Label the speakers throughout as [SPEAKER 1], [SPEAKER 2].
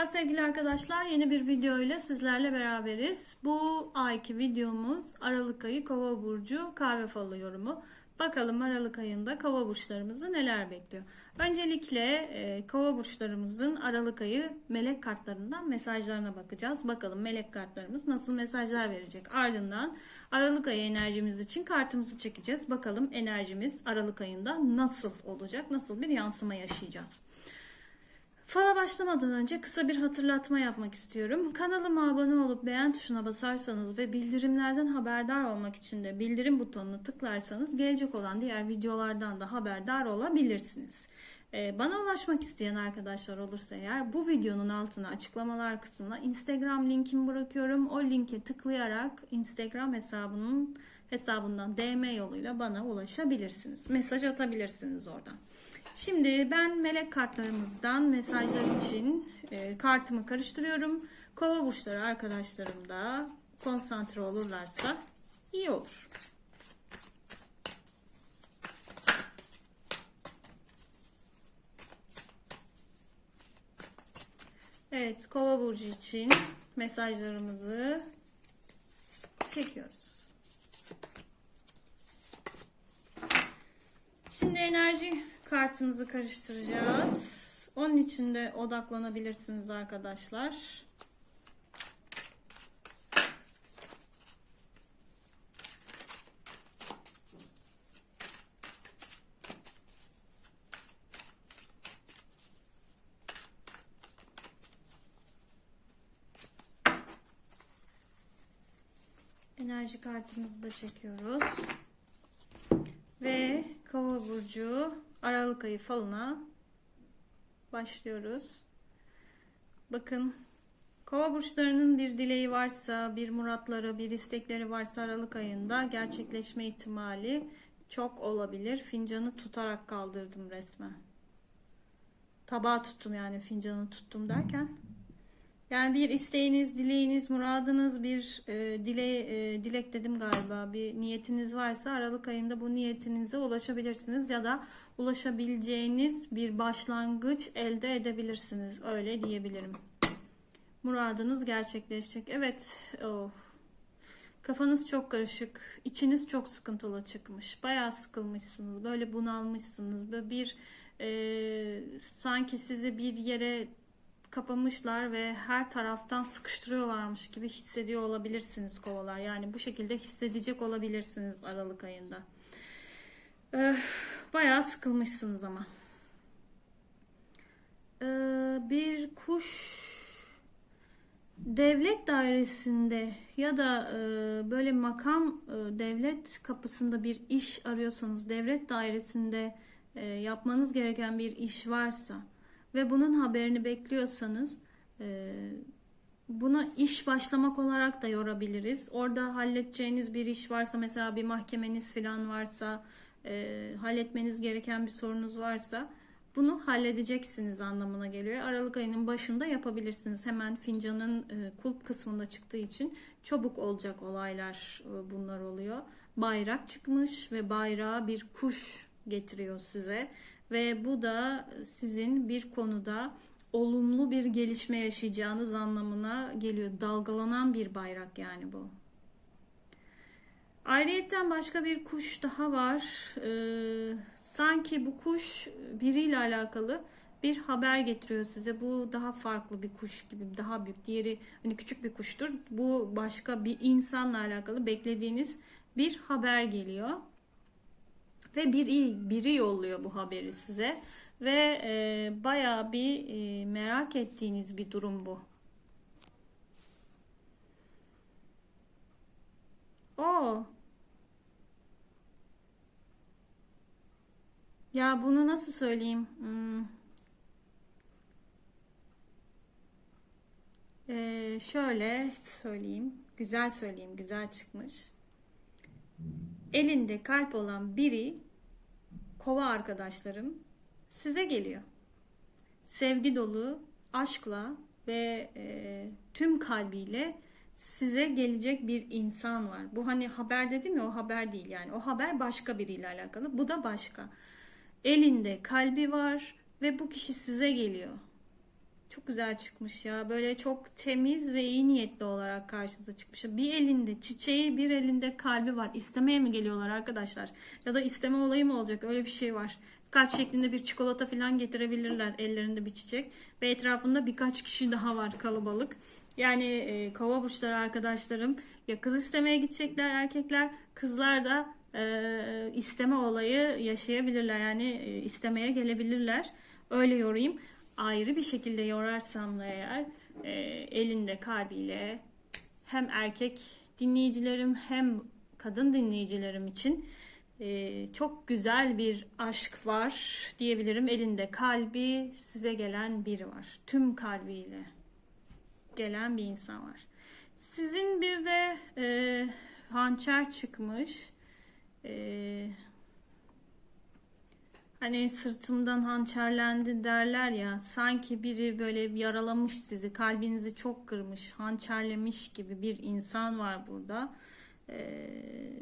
[SPEAKER 1] Merhaba sevgili arkadaşlar. Yeni bir video ile sizlerle beraberiz. Bu ayki videomuz Aralık ayı Kova burcu kahve falı yorumu. Bakalım Aralık ayında Kova burçlarımızı neler bekliyor. Öncelikle e, Kova burçlarımızın Aralık ayı melek kartlarından mesajlarına bakacağız. Bakalım melek kartlarımız nasıl mesajlar verecek. Ardından Aralık ayı enerjimiz için kartımızı çekeceğiz. Bakalım enerjimiz Aralık ayında nasıl olacak? Nasıl bir yansıma yaşayacağız? Başlamadan önce kısa bir hatırlatma yapmak istiyorum. Kanalıma abone olup beğen tuşuna basarsanız ve bildirimlerden haberdar olmak için de bildirim butonunu tıklarsanız gelecek olan diğer videolardan da haberdar olabilirsiniz. Ee, Bana ulaşmak isteyen arkadaşlar olursa eğer bu videonun altına açıklamalar kısmına Instagram linkimi bırakıyorum. O linke tıklayarak Instagram hesabının hesabından DM yoluyla bana ulaşabilirsiniz. Mesaj atabilirsiniz oradan. Şimdi ben melek kartlarımızdan mesajlar için e, kartımı karıştırıyorum. Kova burçları arkadaşlarım da konsantre olurlarsa iyi olur. Evet, Kova burcu için mesajlarımızı çekiyoruz. Şimdi enerji kartımızı karıştıracağız. Onun için de odaklanabilirsiniz arkadaşlar. Enerji kartımızı da çekiyoruz. Ve Kova burcu Aralık ayı falına başlıyoruz. Bakın Kova burçlarının bir dileği varsa, bir muratları, bir istekleri varsa Aralık ayında gerçekleşme ihtimali çok olabilir. Fincanı tutarak kaldırdım resmen. Tabağı tuttum yani fincanı tuttum derken. Yani bir isteğiniz, dileğiniz, muradınız, bir e, dile, e, dilek dedim galiba. Bir niyetiniz varsa Aralık ayında bu niyetinize ulaşabilirsiniz ya da ulaşabileceğiniz bir başlangıç elde edebilirsiniz. Öyle diyebilirim. Muradınız gerçekleşecek. Evet. Of. Kafanız çok karışık. içiniz çok sıkıntılı çıkmış. Bayağı sıkılmışsınız. Böyle bunalmışsınız. Böyle bir e, sanki sizi bir yere kapamışlar ve her taraftan sıkıştırıyorlarmış gibi hissediyor olabilirsiniz kovalar. Yani bu şekilde hissedecek olabilirsiniz Aralık ayında. Ee, bayağı sıkılmışsınız ama. Ee, bir kuş devlet dairesinde ya da e, böyle makam e, devlet kapısında bir iş arıyorsanız devlet dairesinde e, yapmanız gereken bir iş varsa ve bunun haberini bekliyorsanız e, buna iş başlamak olarak da yorabiliriz. Orada halledeceğiniz bir iş varsa mesela bir mahkemeniz falan varsa e, halletmeniz gereken bir sorunuz varsa bunu halledeceksiniz anlamına geliyor. Aralık ayının başında yapabilirsiniz. Hemen fincanın e, kulp kısmında çıktığı için çabuk olacak olaylar e, bunlar oluyor. Bayrak çıkmış ve bayrağı bir kuş getiriyor size ve bu da sizin bir konuda olumlu bir gelişme yaşayacağınız anlamına geliyor. Dalgalanan bir bayrak yani bu. Ayrıyetten başka bir kuş daha var. Ee, sanki bu kuş biriyle alakalı bir haber getiriyor size. Bu daha farklı bir kuş gibi, daha büyük. Diğeri hani küçük bir kuştur. Bu başka bir insanla alakalı beklediğiniz bir haber geliyor. Ve biri, biri yolluyor bu haberi size. Ve e, bayağı bir e, merak ettiğiniz bir durum bu. O. Ya bunu nasıl söyleyeyim? Hmm. Ee, şöyle söyleyeyim. Güzel söyleyeyim. Güzel çıkmış elinde kalp olan biri kova arkadaşlarım size geliyor. Sevgi dolu, aşkla ve e, tüm kalbiyle size gelecek bir insan var. Bu hani haber dedim ya o haber değil yani. O haber başka biriyle alakalı. Bu da başka. Elinde kalbi var ve bu kişi size geliyor. Çok güzel çıkmış ya. Böyle çok temiz ve iyi niyetli olarak karşınıza çıkmış. Bir elinde çiçeği, bir elinde kalbi var. İstemeye mi geliyorlar arkadaşlar? Ya da isteme olayı mı olacak? Öyle bir şey var. Kalp şeklinde bir çikolata falan getirebilirler ellerinde bir çiçek. Ve etrafında birkaç kişi daha var kalabalık. Yani e, kova burçları arkadaşlarım ya kız istemeye gidecekler erkekler. Kızlar da e, isteme olayı yaşayabilirler. Yani e, istemeye gelebilirler. Öyle yorayım ayrı bir şekilde yorarsam da eğer e, elinde kalbiyle hem erkek dinleyicilerim hem kadın dinleyicilerim için e, çok güzel bir aşk var diyebilirim. Elinde kalbi size gelen biri var. Tüm kalbiyle gelen bir insan var. Sizin bir de e, hançer çıkmış. E, Hani sırtımdan hançerlendi derler ya sanki biri böyle yaralamış sizi kalbinizi çok kırmış hançerlemiş gibi bir insan var burada. Ee,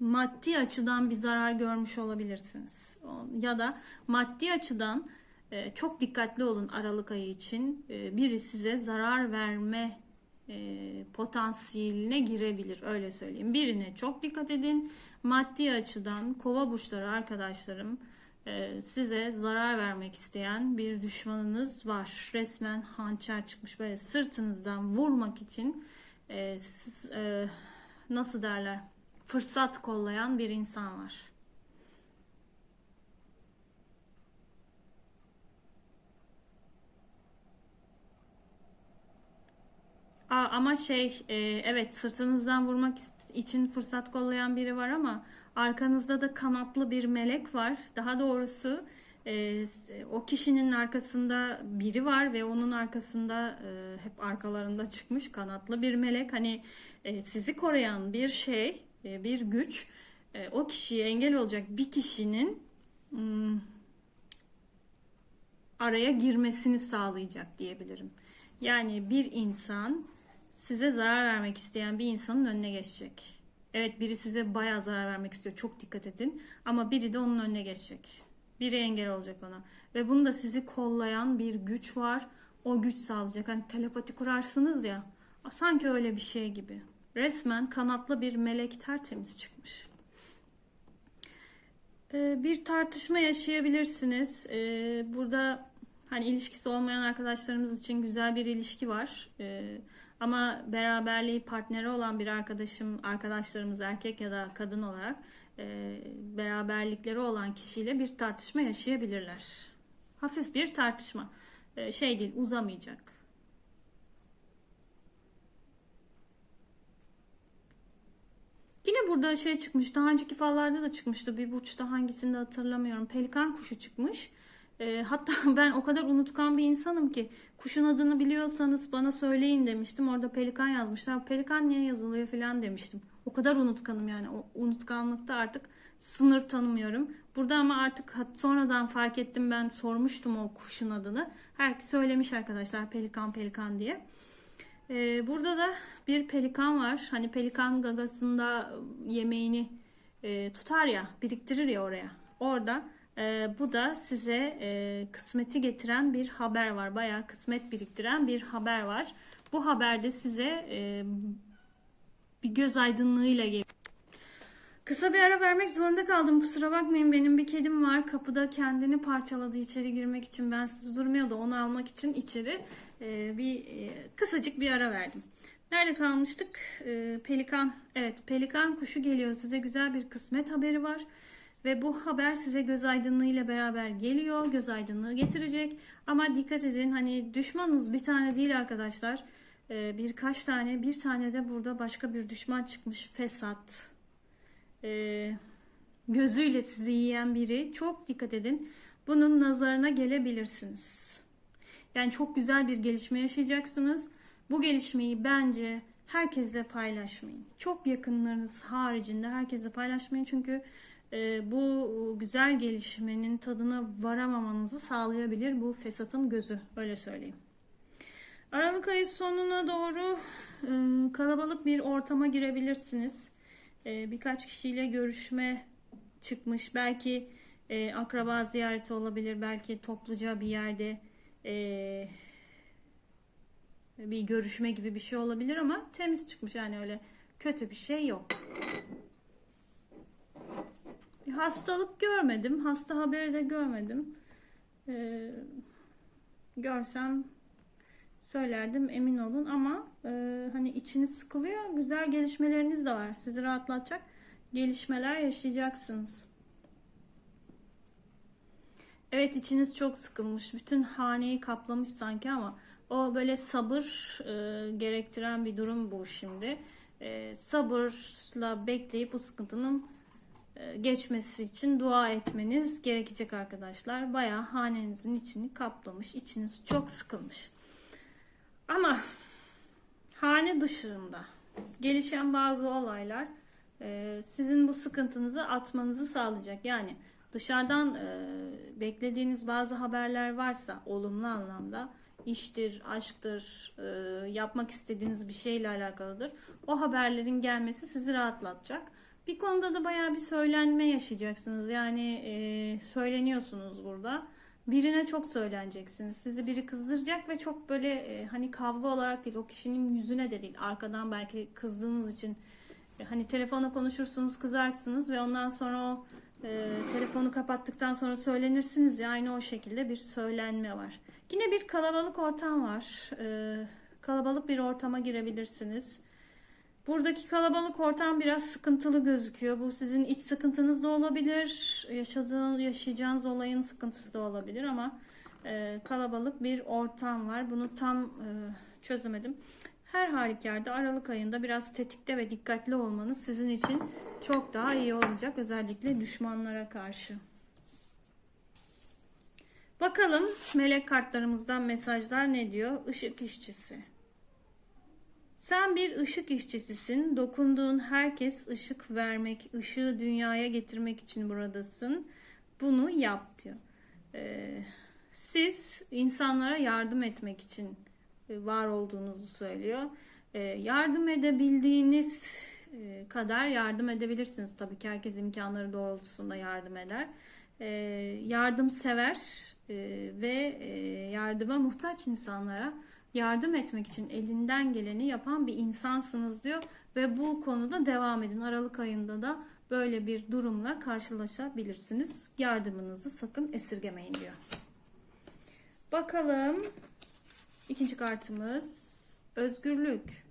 [SPEAKER 1] maddi açıdan bir zarar görmüş olabilirsiniz. Ya da maddi açıdan e, çok dikkatli olun Aralık ayı için. E, biri size zarar verme e, potansiyeline girebilir öyle söyleyeyim birine çok dikkat edin maddi açıdan kova burçları arkadaşlarım e, size zarar vermek isteyen bir düşmanınız var. Resmen hançer çıkmış böyle sırtınızdan vurmak için e, siz, e, nasıl derler fırsat kollayan bir insan var. Aa, ama şey e, evet sırtınızdan vurmak için fırsat kollayan biri var ama arkanızda da kanatlı bir melek var. Daha doğrusu e, o kişinin arkasında biri var ve onun arkasında e, hep arkalarında çıkmış kanatlı bir melek. Hani e, sizi koruyan bir şey, e, bir güç e, o kişiye engel olacak bir kişinin hmm, araya girmesini sağlayacak diyebilirim. Yani bir insan size zarar vermek isteyen bir insanın önüne geçecek. Evet biri size bayağı zarar vermek istiyor. Çok dikkat edin. Ama biri de onun önüne geçecek. Biri engel olacak ona. Ve bunda sizi kollayan bir güç var. O güç sağlayacak. Hani telepati kurarsınız ya. Sanki öyle bir şey gibi. Resmen kanatlı bir melek tertemiz çıkmış. Ee, bir tartışma yaşayabilirsiniz. Ee, burada hani ilişkisi olmayan arkadaşlarımız için güzel bir ilişki var. Ee, ama beraberliği partneri olan bir arkadaşım, arkadaşlarımız erkek ya da kadın olarak e, beraberlikleri olan kişiyle bir tartışma yaşayabilirler. Hafif bir tartışma. E, şey değil, uzamayacak. Yine burada şey çıkmış. Daha önceki fallarda da çıkmıştı. Bir burçta hangisinde hatırlamıyorum. Pelikan kuşu çıkmış. E, hatta ben o kadar unutkan bir insanım ki kuşun adını biliyorsanız bana söyleyin demiştim. Orada pelikan yazmışlar. Pelikan niye yazılıyor falan demiştim. O kadar unutkanım yani. O unutkanlıkta artık sınır tanımıyorum. Burada ama artık sonradan fark ettim ben sormuştum o kuşun adını. Herkes söylemiş arkadaşlar pelikan pelikan diye. Ee, burada da bir pelikan var. Hani pelikan gagasında yemeğini e, tutar ya biriktirir ya oraya. Orada e, bu da size e, kısmeti getiren bir haber var. Bayağı kısmet biriktiren bir haber var. Bu haberde size e, bir göz aydınlığıyla geliyor. Kısa bir ara vermek zorunda kaldım. Kusura bakmayın benim bir kedim var. Kapıda kendini parçaladı içeri girmek için. Ben sizi durmuyordu. Onu almak için içeri e, bir e, kısacık bir ara verdim. Nerede kalmıştık? E, pelikan. Evet pelikan kuşu geliyor. Size güzel bir kısmet haberi var. Ve bu haber size göz aydınlığı ile beraber geliyor. Göz aydınlığı getirecek. Ama dikkat edin hani düşmanınız bir tane değil arkadaşlar. Ee, birkaç tane bir tane de burada başka bir düşman çıkmış. Fesat. Ee, gözüyle sizi yiyen biri. Çok dikkat edin. Bunun nazarına gelebilirsiniz. Yani çok güzel bir gelişme yaşayacaksınız. Bu gelişmeyi bence herkesle paylaşmayın. Çok yakınlarınız haricinde herkesle paylaşmayın. Çünkü e, bu güzel gelişmenin tadına varamamanızı sağlayabilir bu fesatın gözü öyle söyleyeyim. Aralık ayı sonuna doğru e, kalabalık bir ortama girebilirsiniz. E, birkaç kişiyle görüşme çıkmış. Belki akraba ziyareti olabilir. Belki topluca bir yerde bir görüşme gibi bir şey olabilir ama temiz çıkmış yani öyle kötü bir şey yok. Hastalık görmedim. Hasta haberi de görmedim. Ee, görsem söylerdim emin olun ama e, hani içiniz sıkılıyor. Güzel gelişmeleriniz de var. Sizi rahatlatacak gelişmeler yaşayacaksınız. Evet içiniz çok sıkılmış. Bütün haneyi kaplamış sanki ama o böyle sabır e, gerektiren bir durum bu şimdi. E, sabırla bekleyip bu sıkıntının geçmesi için dua etmeniz gerekecek arkadaşlar. Bayağı hanenizin içini kaplamış. içiniz çok sıkılmış. Ama hane dışında gelişen bazı olaylar e, sizin bu sıkıntınızı atmanızı sağlayacak. Yani dışarıdan e, beklediğiniz bazı haberler varsa olumlu anlamda iştir, aşktır, e, yapmak istediğiniz bir şeyle alakalıdır. O haberlerin gelmesi sizi rahatlatacak. Bir konuda da bayağı bir söylenme yaşayacaksınız. Yani e, söyleniyorsunuz burada. Birine çok söyleneceksiniz. Sizi biri kızdıracak ve çok böyle e, hani kavga olarak değil, o kişinin yüzüne de değil. Arkadan belki kızdığınız için e, hani telefona konuşursunuz, kızarsınız ve ondan sonra o e, telefonu kapattıktan sonra söylenirsiniz ya aynı o şekilde bir söylenme var. Yine bir kalabalık ortam var. E, kalabalık bir ortama girebilirsiniz. Buradaki kalabalık ortam biraz sıkıntılı gözüküyor. Bu sizin iç sıkıntınız da olabilir. Yaşadığınız, yaşayacağınız olayın sıkıntısı da olabilir ama e, kalabalık bir ortam var. Bunu tam e, çözemedim. Her halükarda Aralık ayında biraz tetikte ve dikkatli olmanız sizin için çok daha iyi olacak. Özellikle düşmanlara karşı. Bakalım melek kartlarımızdan mesajlar ne diyor? Işık işçisi. Sen bir ışık işçisisin. Dokunduğun herkes ışık vermek, ışığı dünyaya getirmek için buradasın. Bunu yap diyor. Ee, siz insanlara yardım etmek için e, var olduğunuzu söylüyor. Ee, yardım edebildiğiniz e, kadar yardım edebilirsiniz. Tabii ki herkes imkanları doğrultusunda yardım eder. Ee, yardımsever e, ve e, yardıma muhtaç insanlara yardım etmek için elinden geleni yapan bir insansınız diyor ve bu konuda devam edin. Aralık ayında da böyle bir durumla karşılaşabilirsiniz. Yardımınızı sakın esirgemeyin diyor. Bakalım ikinci kartımız özgürlük.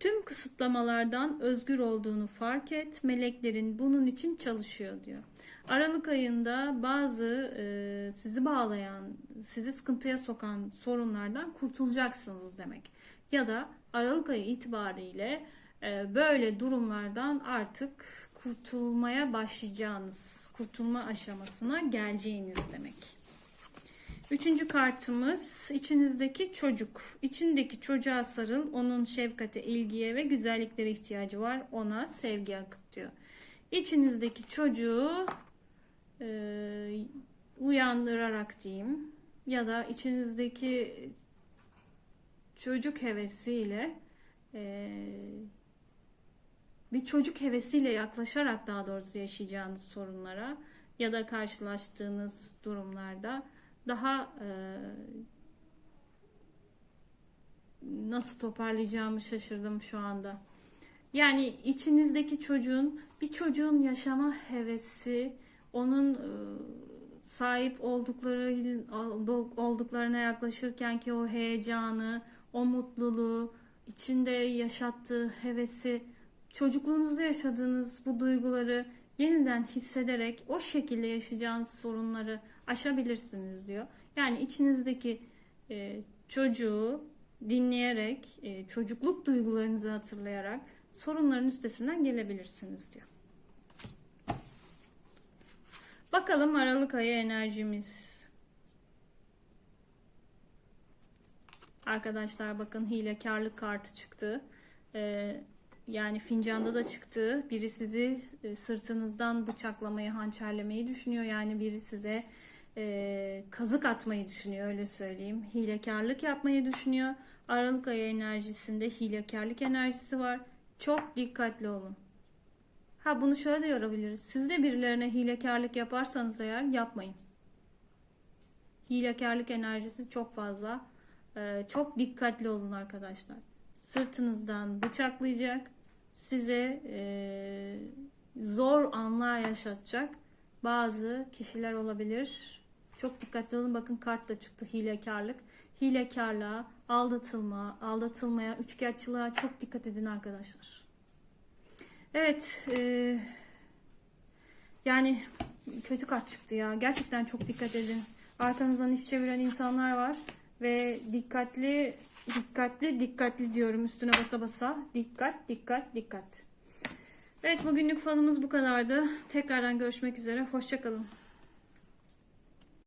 [SPEAKER 1] Tüm kısıtlamalardan özgür olduğunu fark et. Meleklerin bunun için çalışıyor diyor. Aralık ayında bazı e, sizi bağlayan, sizi sıkıntıya sokan sorunlardan kurtulacaksınız demek. Ya da Aralık ayı itibariyle e, böyle durumlardan artık kurtulmaya başlayacağınız, kurtulma aşamasına geleceğiniz demek. Üçüncü kartımız içinizdeki çocuk. İçindeki çocuğa sarıl. Onun şefkate, ilgiye ve güzelliklere ihtiyacı var. Ona sevgi akıt diyor. İçinizdeki çocuğu e, uyandırarak diyeyim ya da içinizdeki çocuk hevesiyle e, bir çocuk hevesiyle yaklaşarak daha doğrusu yaşayacağınız sorunlara ya da karşılaştığınız durumlarda daha e, nasıl toparlayacağımı şaşırdım şu anda. Yani içinizdeki çocuğun bir çocuğun yaşama hevesi, onun e, sahip oldukları olduklarına yaklaşırken ki o heyecanı, o mutluluğu, içinde yaşattığı hevesi, çocukluğunuzda yaşadığınız bu duyguları yeniden hissederek o şekilde yaşayacağınız sorunları aşabilirsiniz diyor. Yani içinizdeki e, çocuğu dinleyerek, e, çocukluk duygularınızı hatırlayarak sorunların üstesinden gelebilirsiniz diyor. Bakalım Aralık ayı enerjimiz. Arkadaşlar bakın hilekarlık kartı çıktı. Ee, yani fincanda da çıktı. Biri sizi e, sırtınızdan bıçaklamayı, hançerlemeyi düşünüyor. Yani biri size e, kazık atmayı düşünüyor öyle söyleyeyim. Hilekarlık yapmayı düşünüyor. Aralık ayı enerjisinde hilekarlık enerjisi var. Çok dikkatli olun. Ha bunu şöyle de yorabiliriz. Siz de birilerine hilekarlık yaparsanız eğer yapmayın. Hilekarlık enerjisi çok fazla. Ee, çok dikkatli olun arkadaşlar. Sırtınızdan bıçaklayacak. Size e, zor anlar yaşatacak bazı kişiler olabilir. Çok dikkatli olun. Bakın kart da çıktı hilekarlık. Hilekarlığa, aldatılma, aldatılmaya, üçkağıtçılığa çok dikkat edin arkadaşlar. Evet. e, yani kötü kart çıktı ya. Gerçekten çok dikkat edin. Arkanızdan iş çeviren insanlar var ve dikkatli dikkatli dikkatli diyorum üstüne basa basa. Dikkat dikkat dikkat. Evet bugünlük falımız bu kadardı. Tekrardan görüşmek üzere. Hoşçakalın.